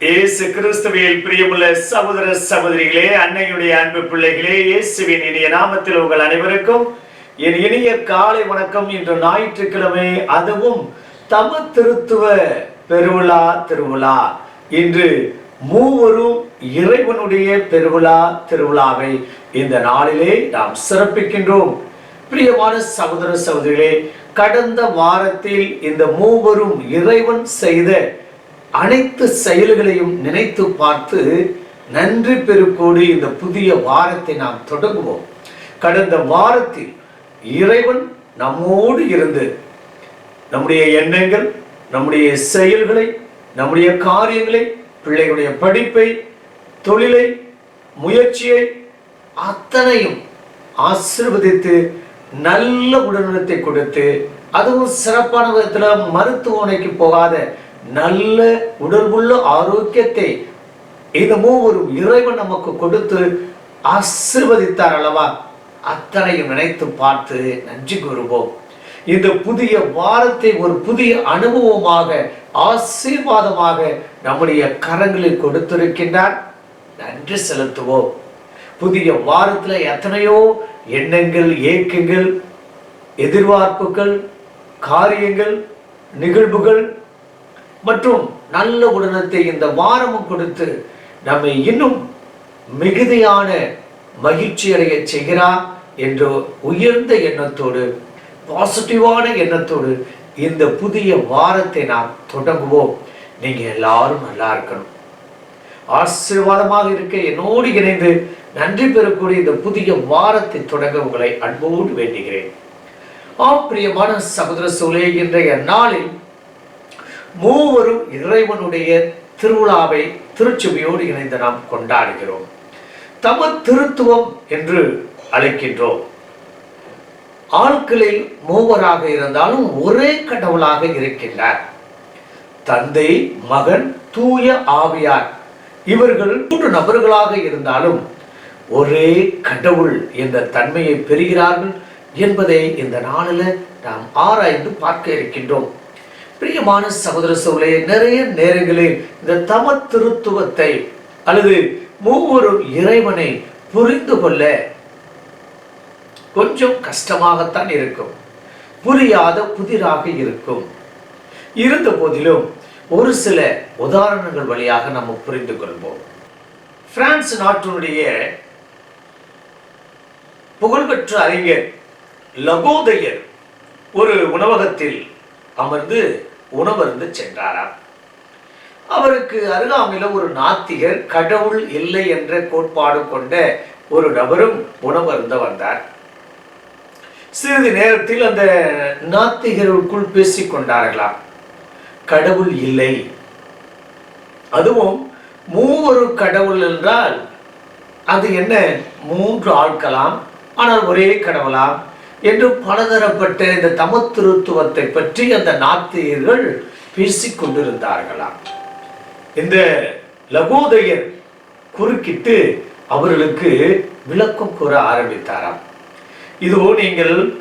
இயேசு கிறிஸ்துவில் பிரியமுள்ள சகோதர சகோதரிகளே அன்னையுடைய அன்பு பிள்ளைகளே இயேசுவின் இனிய நாமத்தில் உங்கள் அனைவருக்கும் என் இனிய காலை வணக்கம். இன்று ஞாயிற்றுக்கிழமை அதுவும் தம திருத்துவ பெருவிழா திருவிழா. இன்று மூவரும் இறைவனுடைய பெருவிழா திருவிழாவை இந்த நாளிலே நாம் சிறப்பிக்கின்றோம். பிரியமான சகோதர சகோதரிகளே கடந்த வாரத்தில் இந்த மூவரும் இறைவன் செய்த அனைத்து செயல்களையும் நினைத்து பார்த்து நன்றி பெருக்கோடு இந்த புதிய வாரத்தை நாம் தொடங்குவோம். கடந்த வாரத்தில் இறைவன் நம்மோடு இருந்து நம்முடைய எண்ணங்கள் நம்முடைய செயல்களை நம்முடைய காரியங்களை பிள்ளைகளுடைய படிப்பை தொழிலை முயற்சியை அத்தனையும் ஆசிர்வதித்து நல்ல உடல்நலத்தை கொடுத்து அதுவும் சிறப்பான விதத்தில் மருத்துவமனைக்கு போகாத நல்ல உடல்புள்ள ஆரோக்கியத்தை இதுமோ ஒரு இறைவன் நமக்கு கொடுத்து ஆசிர்வதித்தார் அல்லவா? அத்தனையும் நினைத்து பார்த்து நன்றி கூறுவோம். இந்த புதிய வாரத்தை ஒரு புதிய அனுபவமாக ஆசீர்வாதமாக நம்முடைய கரங்களில் கொடுத்திருக்கின்றார். நன்றி செலுத்துவோம். புதிய வாரத்தில் எத்தனையோ எண்ணங்கள் ஏக்கங்கள் எதிர்பார்ப்புகள் காரியங்கள் நிகழ்வுகள் மற்றும் நல்ல உடனத்தை இந்த வாரமும் கொடுத்து நம்மை இன்னும் மிகுதியான மகிழ்ச்சி அடைய செய்கிறார் என்ற உயர்ந்த எண்ணத்தோடு பாசிட்டிவான எண்ணத்தோடு இந்த புதிய வாரத்தை நாம் தொடங்குவோம். நீங்க எல்லாரும் நல்லா இருக்கணும். ஆசீர்வாதமாக இருக்க என்னோடு இணைந்து நன்றி பெறக்கூடிய இந்த புதிய வாரத்தை தொடங்க உங்களை அன்போடு வேண்டுகிறேன். ஆம் பிரியமான சகோதர சூழலே இன்றைய நாளில் மூவரும் இறைவனுடைய திருவிழாவை திருச்சுமையோடு இணைந்து நாம் கொண்டாடுகிறோம். தம திருத்துவம் என்று அழைக்கின்றோம். ஆட்களில் மூவராக இருந்தாலும் ஒரே கடவுளாக இருக்கின்றார். தந்தை மகன் தூய ஆவியார் இவர்கள் மூன்று நபர்களாக இருந்தாலும் ஒரே கடவுள் என்ற தன்மையை பெறுகிறார்கள் என்பதை இந்த நாளில் நாம் ஆராய்ந்து பார்க்க இருக்கின்றோம். பிரியமான சகோதர சோழே நிறைய நேரங்களில் இந்த தம திருத்துவத்தை அல்லது மூவொரு இறைவனை புரிந்து கொள்ள கொஞ்சம் கஷ்டமாகத்தான் இருக்கும். புரியாத புதிராக இருக்கும். இருந்த போதிலும் ஒரு சில உதாரணங்கள் வழியாக நம்ம புரிந்து கொள்வோம். பிரான்ஸ் நாட்டினுடைய புகழ்பெற்ற அறிஞர் லகோதையர் ஒரு உணவகத்தில் அமர்ந்து உணவருந்து சென்றாராம். அவருக்கு அருகாமையில ஒரு நாத்திகர் கடவுள் இல்லை என்ற கோட்பாடு கொண்ட ஒரு நபரும் உணவருந்த வந்தார். சிறிது நேரத்தில் அந்த நாத்திகருக்குள் பேசிக் கொண்டார்களாம். கடவுள் இல்லை. அதுவும் மூவரு கடவுள் என்றால் அது என்ன? மூன்று ஆட்களாம் ஆனால் ஒரே கடவுளாம். என்று பலதரப்பட்ட இந்த தமத்திருத்துவத்தை பற்றி அந்த நாத்தியர்கள் பேசிக் கொண்டிருந்தார்களாம். இந்த லகோதயர் குறுக்கிட்டு அவர்களுக்கு விளக்கம் கூற ஆரம்பித்தாராம். இதுவோ நீங்கள்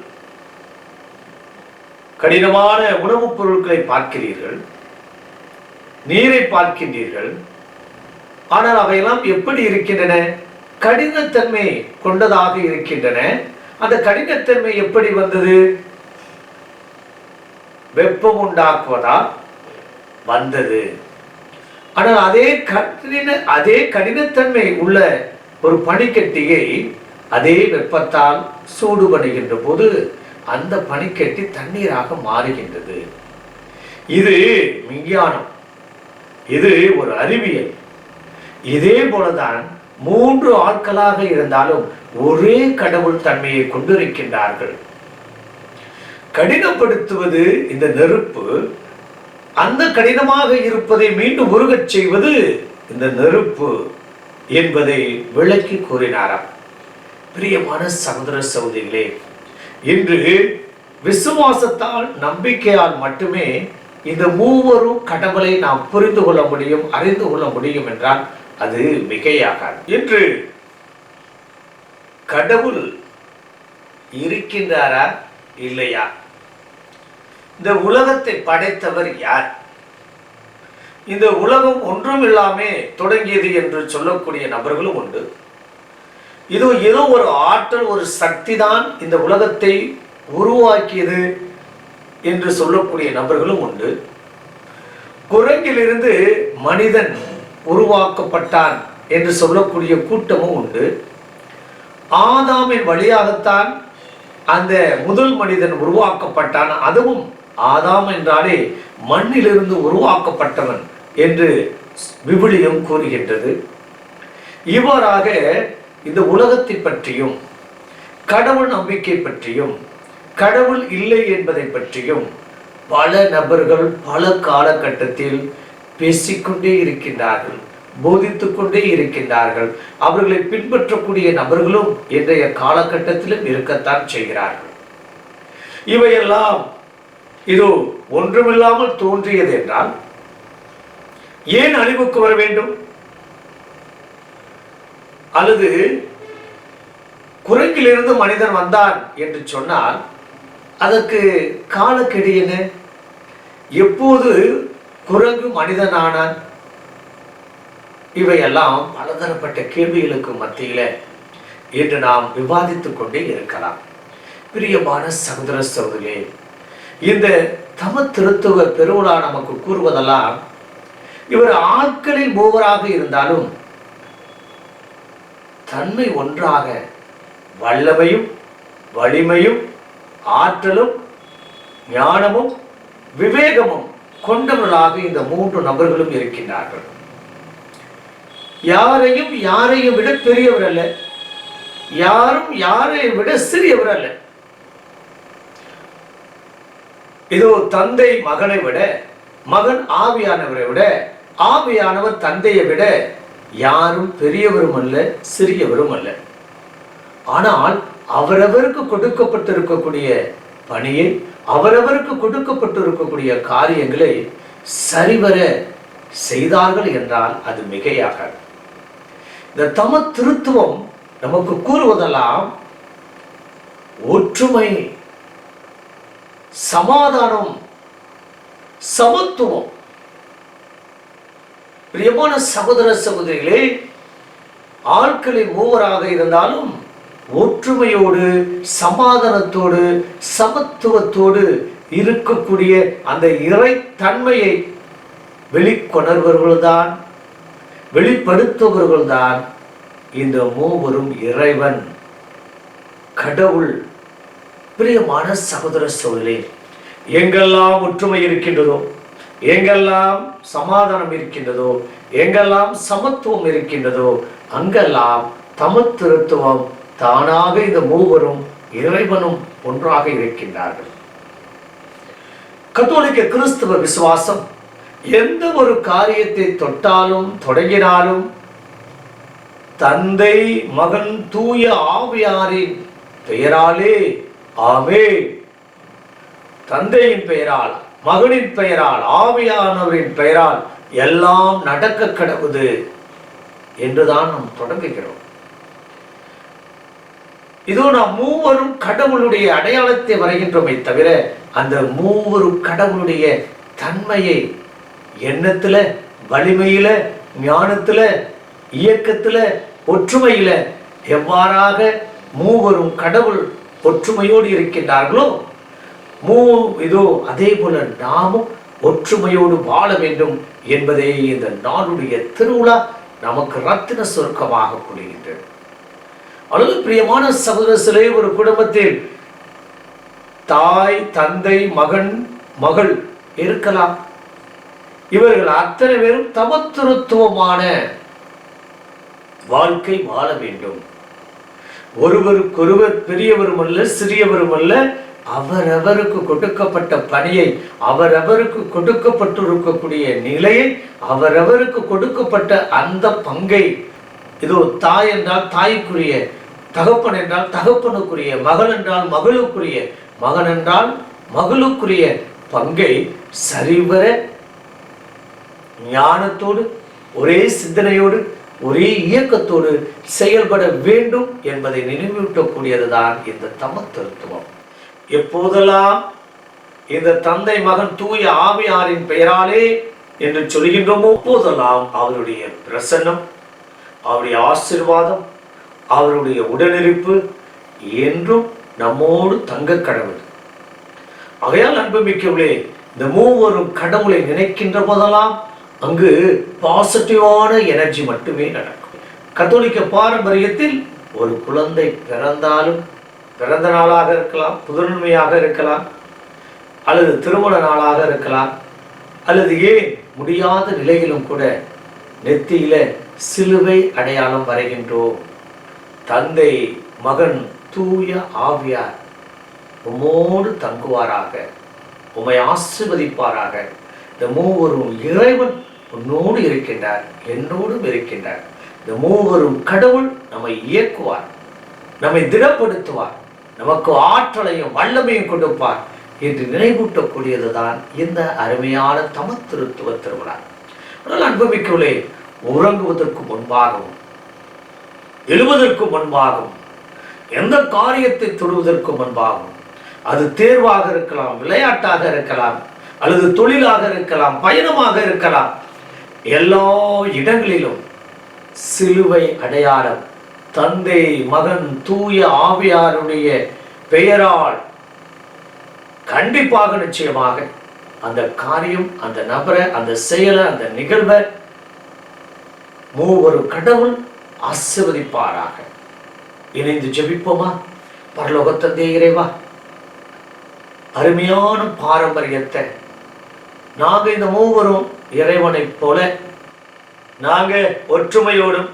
கடினமான உணவுப் பொருட்களை பார்க்கிறீர்கள் நீரை பார்க்கின்றீர்கள் ஆனால் அவையெல்லாம் எப்படி இருக்கின்றன? கடினத்தன்மை கொண்டதாக இருக்கின்றன. அந்த கடினத்தன்மை எப்படி வந்தது? வெப்பம் உண்டாக்குவதா வந்தது. ஆனால் அதே கடின அதே கடினத்தன்மை உள்ள ஒரு பனிக்கட்டியை அதே வெப்பத்தால் சூடு பண்ணுகின்ற போது அந்த பனிக்கட்டி தண்ணீராக மாறுகின்றது. இது விஞ்ஞானம். இது ஒரு அறிவியல். இதே போலதான் மூன்று ஆட்களாக இருந்தாலும் ஒரே கடவுள் தன்மையை கொண்டிருக்கின்றார்கள். கடினப்படுத்துவது இந்த நெருப்பு அந்த கடினமாக இருப்பதை மீண்டும் உருகச் செய்வது இந்த நெருப்பு என்பதை விளக்கி கூறினாராம். பிரியமான சமுதிர சௌதிகளே இன்று விசுவாசத்தால் நம்பிக்கையால் மட்டுமே இந்த மூவரும் கடவுளை நாம் புரிந்து கொள்ள முடியும் அறிந்து கொள்ள முடியும் என்றால் அது மிகையாகாது. இன்று கடவுள் இருக்கின்றாரா இல்லையா? இந்த உலகத்தை படைத்தவர் யார்? இந்த உலகம் ஒன்றும் இல்லாமே தொடங்கியது என்று சொல்லக்கூடிய நபர்களும் உண்டு. இது ஏதோ ஒரு ஆற்றல் ஒரு சக்தி தான் இந்த உலகத்தை உருவாக்கியது என்று சொல்லக்கூடிய நபர்களும் உண்டு. குரங்கிலிருந்து மனிதன் உருவாக்கப்பட்டான் என்று சொல்லக்கூடிய கூட்டமும் உண்டு. ஆதாமின் வழியாகத்தான் அந்த முதல் மனிதன் உருவாக்கப்பட்டான். அதுவும் ஆதாம் என்றாலே மண்ணிலிருந்து உருவாக்கப்பட்டவன் என்று விபுலியம் கூறுகின்றது. இவ்வாறாக இந்த உலகத்தை பற்றியும் கடவுள் நம்பிக்கை பற்றியும் கடவுள் இல்லை என்பதை பற்றியும் பல நபர்கள் பல காலகட்டத்தில் பேசிக்கொண்டே இருக்கின்றார்கள். போதித்துக் கொண்டே இருக்கின்றார்கள். அவர்களை பின்பற்றக்கூடிய நபர்களும் இன்றைய காலகட்டத்திலும் இருக்கத்தான் செய்கிறார்கள். இவையெல்லாம் இது ஒன்றுமில்லாமல் தோன்றியது என்றால் ஏன் அழிவுக்கு வர வேண்டும்? அல்லது குரங்கிலிருந்து மனிதன் வந்தான் என்று சொன்னால் அதற்கு காலக்கெடு என்ன? எப்போது குரங்கு மனிதனானான்? இவையெல்லாம் பலதரப்பட்ட கேள்விகளுக்கு மத்தியில இன்று நாம் விவாதித்துக் கொண்டே இருக்கலாம். பிரியமான சகோதர சகோதரியே இந்த தம திருத்துவ பெருவிழா நமக்கு கூறுவதெல்லாம் இவர் ஆட்களில் மூவராக இருந்தாலும் தன்மை ஒன்றாக வல்லமையும் வலிமையும் ஆற்றலும் ஞானமும் விவேகமும் கொண்டவர்களாக இந்த மூன்று நபர்களும் இருக்கின்றார்கள். யாரையும் யாரையும் விட பெரியவர் அல்ல. யாரும் யாரையும் விட சிறியவர் அல்ல. இதோ தந்தை மகனை விட மகன் ஆவியானவரை விட ஆவியானவர் தந்தையை விட யாரும் பெரியவரும் அல்ல சிறியவரும் அல்ல. ஆனால் அவரவருக்கு கொடுக்கப்பட்டிருக்கக்கூடிய பணியை அவரவருக்கு கொடுக்கப்பட்டிருக்கக்கூடிய காரியங்களை சரிவர செய்தார்கள் என்றால் அது மிகையாகாது. இந்த தம திருத்துவம் நமக்கு கூறுவதெல்லாம் ஒற்றுமை சமாதானம் சமத்துவம். பிரியமான சகோதர சகோதரிகளே ஆட்களை மூவராக இருந்தாலும் ஒற்றுமையோடு சமாதானத்தோடு சமத்துவத்தோடு இருக்கக்கூடிய அந்த இறைத்தன்மையை வெளிக்கொணர்வர்கள்தான் வெளிப்படுத்துபவர்கள்தான் இந்த மூவரும் இறைவன். கடவுள் பிரியமான சகோதர சோதரே எங்கெல்லாம் ஒற்றுமை இருக்கின்றதோ எங்கெல்லாம் சமாதானம் இருக்கின்றதோ எங்கெல்லாம் சமத்துவம் இருக்கின்றதோ அங்கெல்லாம் தமத்திருத்துவம் தானாக இந்த மூவரும் இறைவனும் ஒன்றாக இருக்கின்றார்கள். கத்தோலிக்க கிறிஸ்துவ விசுவாசம் எந்த ஒரு காரியத்தை தொட்டாலும் தொடங்கினாலும் தந்தை மகன் தூய ஆவியாரின் பெயராலே ஆமே தந்தையின் பெயரால் மகனின் பெயரால் ஆவியானவரின் பெயரால் எல்லாம் நடக்க கடவுது என்றுதான் நாம் தொடங்குகிறோம். இதோ நாம் மூவரும் கடவுளுடைய அடையாளத்தை வரைகின்றோமே தவிர அந்த மூவரும் கடவுளுடைய தன்மையை எண்ணத்துல வலிமையில ஞானத்துல இயக்கத்துல ஒற்றுமையில எவ்வாறாக மூவரும் கடவுள் ஒற்றுமையோடு இருக்கின்றார்களோ மூ இதோ அதே போல நாமும் ஒற்றுமையோடு வாழ வேண்டும் என்பதே இந்த நாளுடைய திருவிழா நமக்கு ரத்தின சுருக்கமாக கூறுகின்றது. அல்லது பிரியமான சகோதர சிலை ஒரு குடும்பத்தில் தாய் தந்தை மகன் மகள் இருக்கலாம். இவர்கள் அத்தனை பேரும் தமத்துருத்துவமான வாழ்க்கை வாழ வேண்டும். ஒருவருக்கொருவர் பெரியவரும் அல்ல சிறியவரும் அல்ல அவரவருக்கு கொடுக்கப்பட்ட பணியை அவரவருக்கு கொடுக்கப்பட்டிருக்கக்கூடிய நிலையை அவரவருக்கு கொடுக்கப்பட்ட அந்த பங்கை இதோ தாய் என்றால் தாய்க்குரிய தகப்பன் என்றால் தகப்பனுக்குரிய மகள் என்றால் மகளுக்குரிய மகன் என்றால் மகளுக்குரிய பங்கை சரிவர ஞானத்தோடு ஒரே சிந்தனையோடு ஒரே இயக்கத்தோடு செயல்பட வேண்டும் என்பதை நினைவூட்டக்கூடியதுதான் இந்த தமத்தத்துவம். எப்போதெல்லாம் இந்த தந்தை மகன் தூய ஆவியாரின் பெயராலே என்று சொல்கின்றோமோ அப்போதெல்லாம் அவருடைய பிரசன்னம் அவருடைய ஆசீர்வாதம் அவருடைய உடனிருப்பு என்றும் நம்மோடு தங்க கடவுள். ஆகையால் அன்புமிக்கவளே இந்த மூவரும் கடவுளை நினைக்கின்ற போதெல்லாம் அங்கு பாசிட்டிவான எனர்ஜி மட்டுமே நடக்கும். கத்தோலிக்க பாரம்பரியத்தில் ஒரு குழந்தை பிறந்தாலும் பிறந்த நாளாக இருக்கலாம் புதுநன்மையாக இருக்கலாம் அல்லது திருமண நாளாக இருக்கலாம் அல்லது ஏன் முடியாத நிலையிலும் கூட நெத்தியில சிலுவை அடையாளம் வரைகின்றோம். தந்தை மகன் தூய ஆவியார் உம்மோடு தங்குவாராக உம்மை ஆசிர்வதிப்பாராக. இந்த மூவரும் இறைவன் உன்னோடு இருக்கின்றார் என்னோடும் இருக்கின்றார். இந்த மூவரும் கடவுள் நம்மை இயக்குவார் நம்மை திடப்படுத்துவார் நமக்கு ஆற்றலையும் வல்லமையும் கொடுப்பார் என்று நினைவூட்டக்கூடியதுதான் இந்த அருமையான தமத்திருத்துவ திருவிழா. ஆனால் அன்புமிக்கவளே உறங்குவதற்கு முன்பாகவும் எழுவதற்கு முன்பாகவும் எந்த காரியத்தை தொடுவதற்கு முன்பாகவும் அது தேர்வாக இருக்கலாம் விளையாட்டாக இருக்கலாம் அல்லது தொழிலாக இருக்கலாம் பயணமாக இருக்கலாம் எல்லா இடங்களிலும் சிலுவை அடையாளம். தந்தை மகன் தூய ஆவியாருடைய பெயரால் கண்டிப்பாக நிச்சயமாக அந்த காரியம் அந்த நபரை அந்த செயலை அந்த நிகழ்வை மூவரும் கடவுள் ஆசிர்வதிப்பாராக. இணைந்து ஜெபிப்போமா? பரலோகத்தந்தே இறைவா அருமையான பாரம்பரியத்தை நாங்கள் இந்த மூவரும் இறைவனைப் போல நாங்கள் ஒற்றுமையோடும்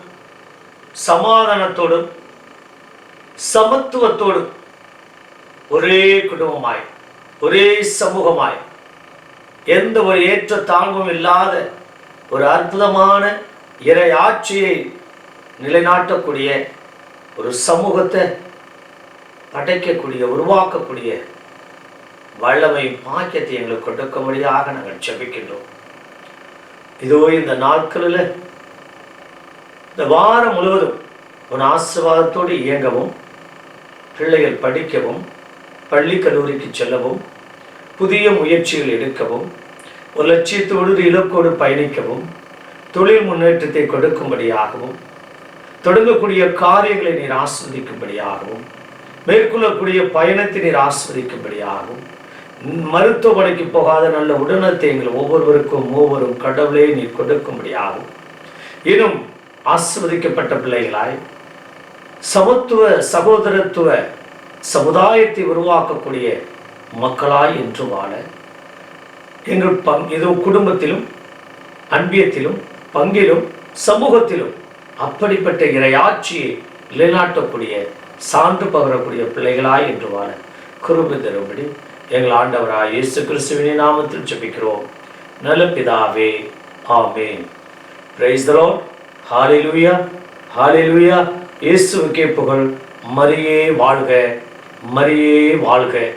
சமாதானத்தோடும் சமத்துவத்தோடும் ஒரே குடும்பமாய் ஒரே சமூகமாய் எந்த ஒரு ஏற்ற தாழ்வும் இல்லாத ஒரு அற்புதமான இறை ஆட்சியை நிலைநாட்டக்கூடிய ஒரு சமூகத்தை படைக்கக்கூடிய உருவாக்கக்கூடிய வல்லமை பாக்கியத்தை எங்களுக்கு கொடுக்கும்படியாக நாங்கள் செபிக்கின்றோம் இதோ இந்த நாட்களில் இந்த வாரம் முழுவதும் உன் ஆசீர்வாதத்தோடு இயங்கவும் பிள்ளைகள் படிக்கவும் பள்ளி கல்லூரிக்கு செல்லவும் புதிய முயற்சிகள் எடுக்கவும் ஒரு லட்சியத்தோடு இலக்கோடு பயணிக்கவும் தொழில் முன்னேற்றத்தை கொடுக்கும்படியாகவும் தொடங்கக்கூடிய காரியங்களை நீர் ஆஸ்வதிக்கும்படியாகவும் மேற்கொள்ளக்கூடிய பயணத்தை நீர் ஆஸ்வதிக்கும்படியாகவும் மருத்துவமனைக்கு போகாத நல்ல உடனத்தை எங்கள் ஒவ்வொருவருக்கும் ஒவ்வொரும் கடவுளே நீ கொடுக்கும்படியாகும். இன்னும் ஆஸ்வதிக்கப்பட்ட பிள்ளைகளாய் சமத்துவ சகோதரத்துவ சமுதாயத்தை உருவாக்கக்கூடிய மக்களாய் என்று வாழ எங்கள் பங் இது குடும்பத்திலும் அன்பியத்திலும் பங்கிலும் சமூகத்திலும் அப்படிப்பட்ட இறையாட்சியை நிலைநாட்டக்கூடிய சான்று பகரக்கூடிய பிள்ளைகளாய் என்று வாழ குருபு தரும்படி எங்கள் ஆண்டவராய் இயேசு கிறிஸ்துவின் நாமத்தில் ஜெபிக்கிறோம். நல்ல பிதாவே ஆமென். பிரைஸ் த லூயா ஹalleluya லூயா இயேசுவுக்கே புகழ். மரியே வாழ்க. மரியே வாழ்க.